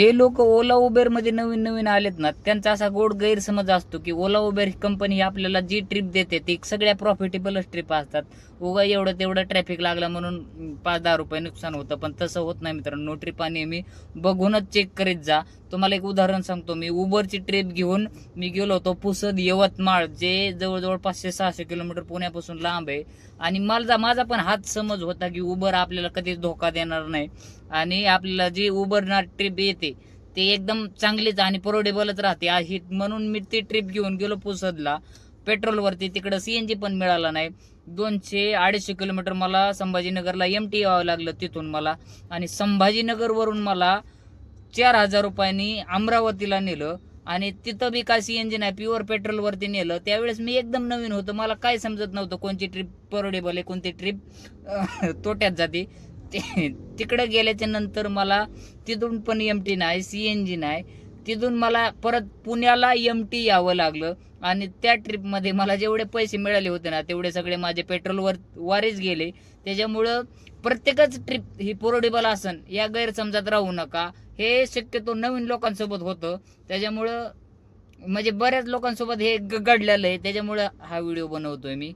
जे लोक ओला उबेरमध्ये नवीन नवीन आलेत ना त्यांचा असा गोड गैरसमज असतो की ओला उबेर ही कंपनी ही आपल्याला जी ट्रिप देते ती सगळ्या प्रॉफिटेबलच ट्रिप असतात. उगा एवढं तेवढं ट्रॅफिक लागला म्हणून पाच दहा रुपये नुकसान होतं पण तसं होत नाही मित्रांनो. ट्रिपा नेहमी बघूनच चेक करीत जा. तुम्हाला एक उदाहरण सांगतो मी. उबरची ट्रिप घेऊन मी गेलो होतो पुसद यवतमाळ जे जवळजवळ पाचशे सहाशे किलोमीटर पुण्यापासून लांब आहे. आणि मला माझा पण हाच समज होता की उबर आपल्याला कधीच धोका देणार नाही. आणि आपल्याला जी उबरना ट्रिप येते ते एकदम चांगलीच आणि परवडेबलच राहते. आहे म्हणून मी ती ट्रिप घेऊन गेलो पुसदला. पेट्रोलवरती तिकडं सी एन जी पण मिळाला नाही. दोनशे अडीचशे किलोमीटर मला संभाजीनगरला एम टी यावं लागलं तिथून मला. आणि संभाजीनगरवरून मला चार हजार रुपयांनी अमरावतीला नेलं आणि तिथं बी काय सीएनजी नाही प्युअर पेट्रोलवरती नेलं. त्यावेळेस मी एकदम नवीन होतो. मला काय समजत नव्हतं कोणती ट्रिप परवडेबल आहे कोणती ट्रिप तोट्यात जाते. ते तिकडे गेल्याच्यानंतर मला तिथून पण एम टी नाही सी एन जी नाही तिथून मला परत पुण्याला एम टी यावं लागलं. आणि त्या ट्रिपमध्ये मला जेवढे पैसे मिळाले होते ना तेवढे सगळे माझे पेट्रोलवर वारीच गेले. त्याच्यामुळं प्रत्येकच ट्रिप ही पोरोडेबल आसन या गैरसमजात राहू नका. हे शक्यतो नवीन लोकांसोबत होतं. त्याच्यामुळं म्हणजे बऱ्याच लोकांसोबत हे ग- घडलेलं आहे. त्याच्यामुळं हा व्हिडिओ बनवतोय मी.